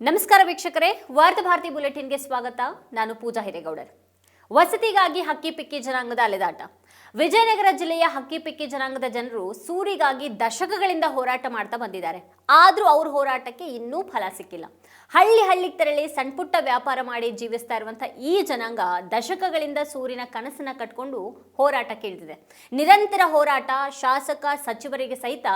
ನಮಸ್ಕಾರ ವೀಕ್ಷಕರೇ ವಾರ್ತಾ ಭಾರತಿ ಬುಲೆಟಿನ್ಗೆ ಸ್ವಾಗತ. ನಾನು ಪೂಜಾ ಹಿರೇಗೌಡರ್. ವಸತಿಗಾಗಿ ಹಕ್ಕಿ ಪಿಕ್ಕಿ ಜನಾಂಗದ ಅಲೆದಾಟ. ವಿಜಯನಗರ ಜಿಲ್ಲೆಯ ಹಕ್ಕಿ ಪಿಕ್ಕಿ ಜನಾಂಗದ ಜನರು ಸೂರಿಗಾಗಿ ದಶಕಗಳಿಂದ ಹೋರಾಟ ಮಾಡ್ತಾ ಬಂದಿದ್ದಾರೆ. ಆದ್ರೂ ಅವ್ರ ಹೋರಾಟಕ್ಕೆ ಇನ್ನೂ ಫಲ ಸಿಕ್ಕಿಲ್ಲ. ಹಳ್ಳಿ ಹಳ್ಳಿಗೆ ತೆರಳಿ ಸಣ್ಣ ಪುಟ್ಟ ವ್ಯಾಪಾರ ಮಾಡಿ ಜೀವಿಸ್ತಾ ಇರುವಂಥ ಈ ಜನಾಂಗ ದಶಕಗಳಿಂದ ಸೂರಿನ ಕನಸನ್ನ ಕಟ್ಕೊಂಡು ಹೋರಾಟ ಕೇಳಿದಿದೆ ನಿರಂತರ ಹೋರಾಟ ಶಾಸಕ ಸಚಿವರಿಗೆ ಸಹಿತ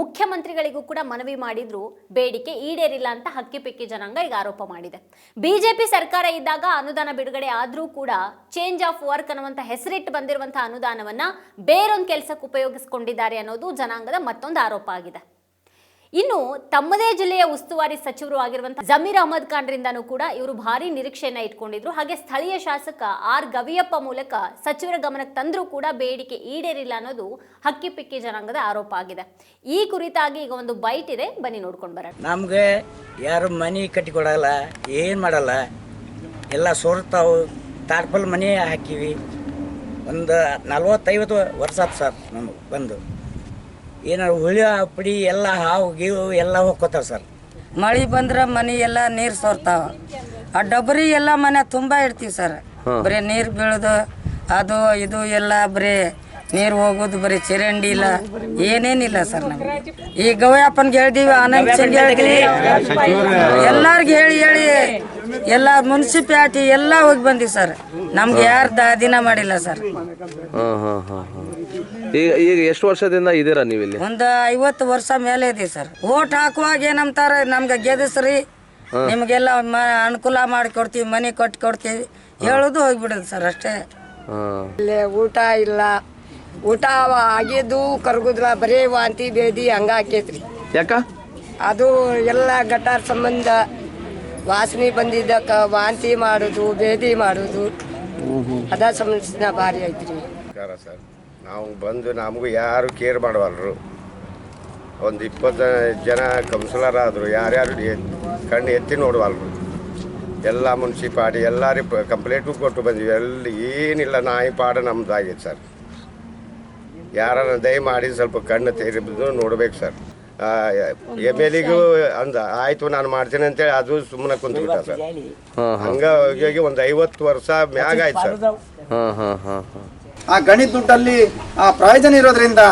ಮುಖ್ಯಮಂತ್ರಿಗಳಿಗೂ ಕೂಡ ಮನವಿ ಮಾಡಿದ್ರು. ಬೇಡಿಕೆ ಈಡೇರಿಲ್ಲ ಅಂತ ಹಕ್ಕಿಪಿಕ್ಕಿ ಜನಾಂಗ ಈಗ ಆರೋಪ ಮಾಡಿದೆ. ಬಿಜೆಪಿ ಸರ್ಕಾರ ಇದ್ದಾಗ ಅನುದಾನ ಬಿಡುಗಡೆ ಆದ್ರೂ ಕೂಡ ಚೇಂಜ್ ಆಫ್ ವರ್ಕ್ ಅನ್ನುವಂಥ ಹೆಸರಿಟ್ಟು ಬಂದಿರುವಂತಹ ಅನುದಾನವನ್ನ ಬೇರೊಂದು ಕೆಲಸಕ್ಕೆ ಉಪಯೋಗಿಸಿಕೊಂಡಿದ್ದಾರೆ ಅನ್ನೋದು ಜನಾಂಗದ ಮತ್ತೊಂದು ಆರೋಪ ಆಗಿದೆ. ಇನ್ನು ತಮ್ಮದೇ ಜಿಲ್ಲೆಯ ಉಸ್ತುವಾರಿ ಸಚಿವರು ಆಗಿರುವಂತಹ ಜಮೀರ್ ಅಹಮದ್ ಖಾನ್ರಿಂದನೂ ಕೂಡ ಇವರು ಭಾರಿ ನಿರೀಕ್ಷೆಯನ್ನ ಇಟ್ಕೊಂಡಿದ್ರು. ಹಾಗೆ ಸ್ಥಳೀಯ ಶಾಸಕ ಆರ್ ಗವಿಯಪ್ಪ ಮೂಲಕ ಸಚಿವರ ಗಮನಕ್ಕೆ ತಂದರೂ ಕೂಡ ಬೇಡಿಕೆ ಈಡೇರಿಲ್ಲ ಅನ್ನೋದು ಹಕ್ಕಿಪಿಕ್ಕಿ ಜನಾಂಗದ ಆರೋಪ ಆಗಿದೆ. ಈ ಕುರಿತಾಗಿ ಈಗ ಒಂದು ಬೈಟ್ ಇದೆ. ಬನ್ನಿ ನೋಡ್ಕೊಂಡು ಬರೋಣ. ನಮ್ಗೆ ಯಾರು ಮನೆ ಕಟ್ಟಿಕೊಡಲ್ಲ, ಏನು ಮಾಡಲ್ಲ, ಎಲ್ಲ ಸೋರ್ತಾವು ತಾರ್ಪಲ್ ಮನೆ ಹಾಕೀವಿ. ಒಂದು ನಲ್ವತ್ತೈವತ್ತು ವರ್ಷ ಆತು ಸರ್ ನಮಗೆ ಬಂದು. ಏನಾರು ಹುಳಿ ಪುಡಿ ಎಲ್ಲ ಹಾವು ಗೀವು ಎಲ್ಲ ಹೋಗ್ಕೋತಾವೆ ಸರ್. ಮಳೆ ಬಂದ್ರೆ ಮನೆ ಎಲ್ಲ ನೀರು ಸೋರ್ತಾವ. ಆ ಡಬರಿ ಎಲ್ಲ ಮನೆ ತುಂಬ ಇಡ್ತೀವಿ ಸರ್. ಬರೀ ನೀರು ಬೀಳೋದು ಅದು ಇದು ಎಲ್ಲ ಬರೀ ನೀರ್ ಹೋಗೋದು ಬರೀ ಚರಂಡಿ ಇಲ್ಲ ಏನೇನಿಲ್ಲ ಸರ್ ನಮ್ಗೆ. ಈ ಗವ್ಯಪ್ಪನ್ಗೆ ಹೇಳ್ದೀವಿ ಆನಂದ್ ಸಿಂಗ್ ಹೇಳ್ತೀವಿ ಎಲ್ಲಾರ್ಗೆ ಹೇಳಿ ಹೇಳಿ. ಎಲ್ಲ ಮುನ್ಸಿಪಾಲ್ಟಿ ಎಲ್ಲ ಹೋಗಿ ಬಂದಿವಿ ಸರ್. ನಮ್ಗೆ ಯಾರು ದಿನ ಮಾಡಿಲ್ಲ ಸರ್. ಹಾಂ ಹಾಂ ಹಾಂ ಹಾಂ. ಈಗ ಈಗ ಎಷ್ಟು ವರ್ಷದಿಂದ ಇದ್ದೀರಾ ನೀವು ಇಲ್ಲಿ ಒಂದು ಐವತ್ತು ವರ್ಷ ಮೇಲೆ ಇದೆ ಸರ್. ಓಟ್ ಹಾಕುವಾಗ ಏನಂತಾರೆ ನಮ್ಗೆ ಗೆದಿಸ್ರಿ. ನಿಮ್ಗೆಲ್ಲ ಅನುಕೂಲ ಮಾಡಿ ಕೊಡ್ತೀವಿ ಮನೆ ಕೊಟ್ಟು ಕೊಡ್ತೀವಿ. ಹೇಳೋದು ಹೋಗ್ಬಿಡೋದು ಸರ್ ಅಷ್ಟೇ. ಇಲ್ಲಿ ಊಟ ಇಲ್ಲ. ಊಟ ಆಗಿದ್ದು ಕರ್ಗುದ್ರ ಬರೀ ವಾಂತಿ ಬೇದಿ ಹಂಗ ಆಕೈತ್ರಿ. ಯಾಕ? ಅದು ಎಲ್ಲ ಗಟಾರ್ ಸಂಬಂಧ ವಾಸನೆ ಬಂದಿದ್ದಕ್ಕ ವಾಂತಿ ಮಾಡೋದು ಬೇದಿ ಮಾಡೋದು. ಅದ ಸಂಬಂಧಿಸಿದ ಭಾರಿ ಐತ್ರಿ. ನಮಸ್ಕಾರ ಸರ್. ನಾವು ಬಂದು ನಮಗೂ ಯಾರು ಕೇರ್ ಮಾಡವಲ್ರು. ಒಂದು ಇಪ್ಪತ್ತು ಜನ ಕೌನ್ಸಿಲರ್ ಆದರು ಯಾರ್ಯಾರು ಕಣ್ಣು ಎತ್ತಿ ನೋಡುವಲ್ರು. ಎಲ್ಲ ಮುನ್ಸಿಪಾಲ್ಟಿ ಎಲ್ಲರೂ ಕಂಪ್ಲೇಂಟು ಕೊಟ್ಟು ಬಂದಿವಿ. ಎಲ್ಲಿ ಏನಿಲ್ಲ ನಾಯಿ ಪಾಡ ನಮ್ದಾಗೈತೆ ಸರ್. ಯಾರನ್ನ ದಯಮಾಡಿ ಸ್ವಲ್ಪ ಕಣ್ಣು ತೆರೆದು ನೋಡ್ಬೇಕು ಸರ್. ಎಂ ಎಲ್ ಎಗೂ ಅಂದ ಆಯ್ತು ನಾನು ಮಾಡ್ತೀನಿ ಅಂತೇಳಿ ಅದು ಸುಮ್ಮನೆ ಕುಂತ್ಬಿಟ್ಟ ಸರ್. ಹಂಗಾಗಿ ಹಂಗ ಹೋಗಿ ಒಂದು ಐವತ್ತು ವರ್ಷ ಮ್ಯಾಗ ಆಯ್ತು ಸರ್. ಹಾಂ ಹಾಂ ಹಾಂ ಹಾಂ. ಆ ಗಣಿ ದುಡ್ಡಲ್ಲಿ ಆ ಪ್ರಯೋಜನ ಇರೋದ್ರಿಂದ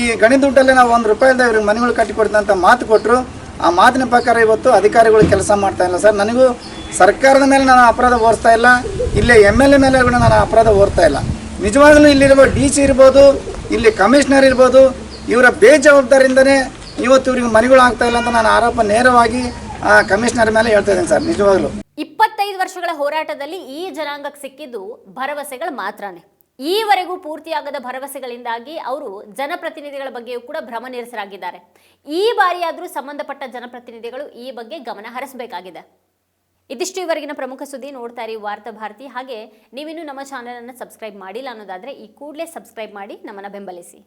ಈ ಗಣಿ ದುಡ್ಡಲ್ಲಿ ನಾವು ಒಂದು ರೂಪಾಯಿಂದ ಇವ್ರಿಗೆ ಮನೆಗಳು ಕಟ್ಟಿಕೊಡ್ತೀನಿ ಅಂತ ಮಾತು ಕೊಟ್ಟರು ಆ ಮಾತಿನ ಪ್ರಕಾರ ಇವತ್ತು ಅಧಿಕಾರಿಗಳು ಕೆಲಸ ಮಾಡ್ತಾ ಇಲ್ಲ ಸರ್. ನನಗೂ ಸರ್ಕಾರದ ಮೇಲೆ ನಾನು ಅಪರಾಧ ಹೊರಿಸ್ತಾ ಇಲ್ಲ ಇಲ್ಲೇ ಎಂ ಎಲ್ ಎ ಮೇಲೆ ಕೂಡ ನಾನು ಅಪರಾಧ ಓರ್ತಾ ಇಲ್ಲ. ನಿಜವಾಗ್ಲೂ ಇಲ್ಲಿರುವ ಡಿ ಸಿ ಇರ್ಬೋದು ಇಲ್ಲಿ ಕಮಿಷನರ್ ಇರ್ಬೋದು, ಇವರ ಬೇಜವಾಬ್ದಾರಿಯಿಂದನೇ ಇವತ್ತು ಇವ್ರಿಗೆ ಮನೆಗಳು ಆಗ್ತಾ ಇಲ್ಲ ಅಂತ ನಾನು ಆರೋಪ ನೇರವಾಗಿ, ಆ ಕಮಿಷನರ್ ಮೇಲೆ ಹೇಳ್ತಾ ಇದ್ದೇನೆ ಸರ್, ನಿಜವಾಗ್ಲೂ. ಇಪ್ಪತ್ತೈದು ವರ್ಷಗಳ ಹೋರಾಟದಲ್ಲಿ ಈ ಜನಾಂಗಕ್ಕೆ ಸಿಕ್ಕಿದ್ದು ಭರವಸೆಗಳು ಮಾತ್ರನೇ. ಈವರೆಗೂ ಪೂರ್ತಿಯಾಗದ ಭರವಸೆಗಳಿಂದಾಗಿ ಅವರು ಜನಪ್ರತಿನಿಧಿಗಳ ಬಗ್ಗೆಯೂ ಕೂಡ ಭ್ರಮ ನಿರಸರಾಗಿದ್ದಾರೆ. ಈ ಬಾರಿಯಾದರೂ ಸಂಬಂಧಪಟ್ಟ ಜನಪ್ರತಿನಿಧಿಗಳು ಈ ಬಗ್ಗೆ ಗಮನ ಹರಿಸಬೇಕಾಗಿದೆ. ಇದಿಷ್ಟು ಇವರೆಗಿನ ಪ್ರಮುಖ ಸುದ್ದಿ ನೋಡ್ತಾ ಇರಿ ವಾರ್ತಾ ಭಾರತಿ. ಹಾಗೆ ನೀವಿನ್ನೂ ನಮ್ಮ ಚಾನೆಲ್ ಅನ್ನು ಸಬ್ಸ್ಕ್ರೈಬ್ ಮಾಡಿಲ್ಲ ಅನ್ನೋದಾದ್ರೆ ಈ ಕೂಡಲೇ ಸಬ್ಸ್ಕ್ರೈಬ್ ಮಾಡಿ ನಮ್ಮನ್ನ ಬೆಂಬಲಿಸಿ.